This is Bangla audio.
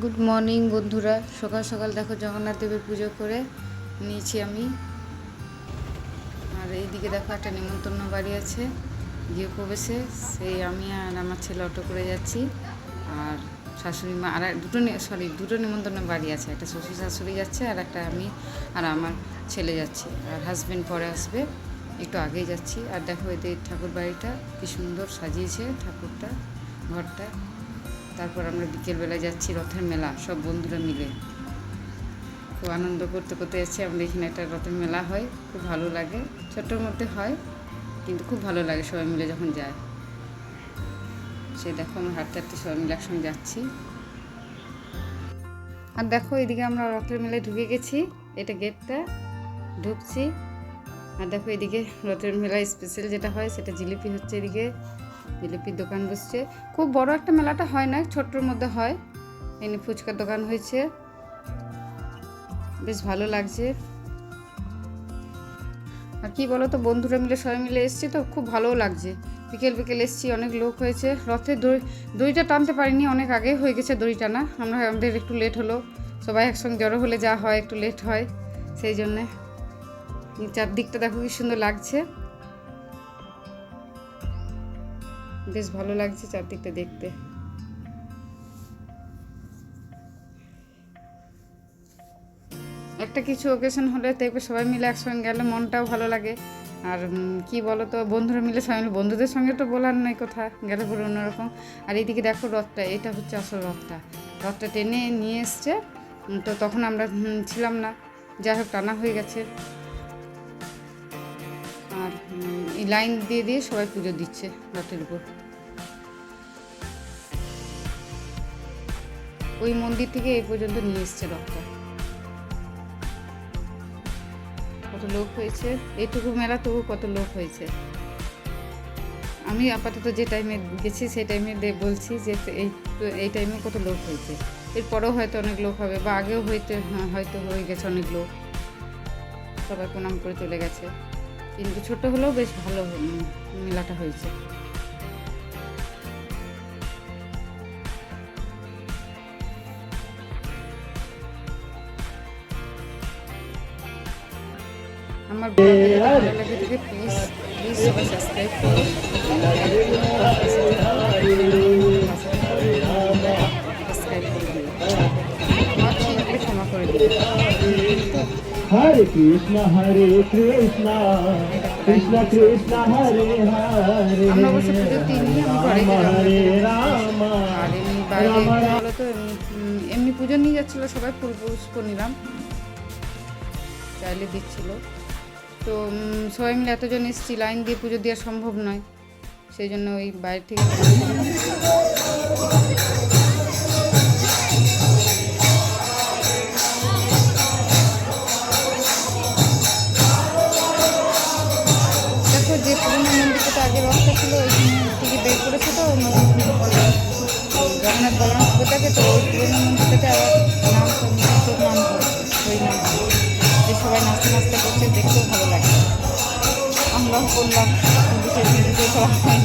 গুড মর্নিং বন্ধুরা। সকাল সকাল দেখো জগন্নাথ দেবের পুজো করে নিয়েছি আমি। আর এইদিকে দেখো একটা নিমন্ত্রণ বাড়ি আছে গিয়ে প্রবেশে। সেই আমি আর আমার ছেলে অটো করে যাচ্ছি। আর শাশুড়ি মা, আর দুটো সরি দুটো নিমন্ত্রণ বাড়ি আছে। একটা শ্বশুর শাশুড়ি যাচ্ছে আর একটা আমি আর আমার ছেলে যাচ্ছি। আর হাজবেন্ড পরে আসবে। একটু আগেই যাচ্ছি। আর দেখো এদের ঠাকুর বাড়িটা কি সুন্দর সাজিয়েছে ঠাকুরটা, ঘরটা। তারপর আমরা বিকেলবেলায় যাচ্ছি রথের মেলা, সব বন্ধুরা মিলে। খুব আনন্দ করতে করতে যাচ্ছি আমরা এখানে একটা রথের মেলা হয়, খুব ভালো লাগে। ছোটোর মধ্যে হয়, কিন্তু খুব ভালো লাগে সবাই মিলে যখন যায়। সে দেখো আমরা হাঁটতে হাঁটতে সবাই মিলে একসঙ্গে যাচ্ছি। আর দেখো এদিকে আমরা রথের মেলায় ঢুকে গেছি, এটা গেটটা, ঢুকছি। আর দেখো এদিকে রথের মেলায় স্পেশাল যেটা হয়, সেটা জিলিপি হচ্ছে এদিকে। জিলিপির দোকান বসছে। খুব বড় একটা মেলাটা হয় না, ছোট্টর মধ্যে হয়। এনে ফুচকার দোকান হয়েছে। বেশ ভালো লাগছে। আর কি বলো তো বন্ধুরা মিলে, সবাই মিলে এসছি তো, খুব ভালোও লাগছে। বিকেল বিকেল এসছি, অনেক লোক হয়েছে। রথে দড়ি, দড়িটা টানতে পারিনি, অনেক আগে হয়ে গেছে দড়ি টানা আমরা, আমাদের একটু লেট হলো। সবাই একসঙ্গে জড়ো হলে যা হয়, একটু লেট হয়। সেই জন্যে, চারদিকটা দেখো কি সুন্দর লাগছে। বেশ ভালো লাগছে চারদিকটা দেখতে। একটা কিছু ওকেশন হলে দেখবে সবাই মিলে একসঙ্গে গেলে মনটাও ভালো লাগে। আর কি বলো তো বন্ধুরা মিলে সবাই মিলে, বন্ধুদের সঙ্গে তো বলার নয় কথা গেলে পুরো অন্যরকম। আর এইদিকে দেখো রথটা, এটা হচ্ছে আসল রথটা। রথটা টেনে নিয়ে এসছে তো তখন আমরা ছিলাম না। যাই হোক, টানা হয়ে গেছে। আর লাইন দিয়ে দিয়ে সবাই পুজো দিচ্ছে রথের উপর। ওই মন্দির থেকে এই পর্যন্ত নিয়ে এসছে রথটা। কত লোক হয়েছে? এইটুকু মেলা তবু কত লোক হয়েছে? আমি আপাতত যে টাইমে গেছি সেই টাইমে বলছি যে এই এই টাইমে কত লোক হয়েছে। এরপরেও হয়তো অনেক লোক হবে বা আগেও হইতে হ্যাঁ, হয়তো হয়ে গেছে অনেক লোক। সবাই প্রণাম করে চলে গেছে। কিন্তু ছোট হলেও বেশ ভালো মেলাটা হয়েছে। আমার ভালো লাগে থাকে প্লিজ প্লিজ সবাই সাবস্ক্রাইব করুন Hare Krishna, Hare Krishna, Krishna Krishna, Hare Hare, আমরা অবশ্য পুজোর দিন নিয়ে আমি ঘরে Rama গেলাম Hare Rama, আর এমনি বাইরে তো এমনি পুজো নিয়ে যাচ্ছিল সবাই ফুল পুষ্প নিলাম। চাইলে দিচ্ছিল। তো সবাই মিলে এতজন এসেছি লাইন দিয়ে পুজো দেওয়া সম্ভব নয়। সেই জন্য ওই বাইরে থেকে ছিল থেকে বের করেছে তো জগন্নাথ বলরাম সুভদ্রাকে তো ওই পুরোনো নাম নাম যে সবাই নাচতে নাচতে করছে, দেখতেও ভালো লাগে। আমরাও করলাম, কিন্তু হয়নি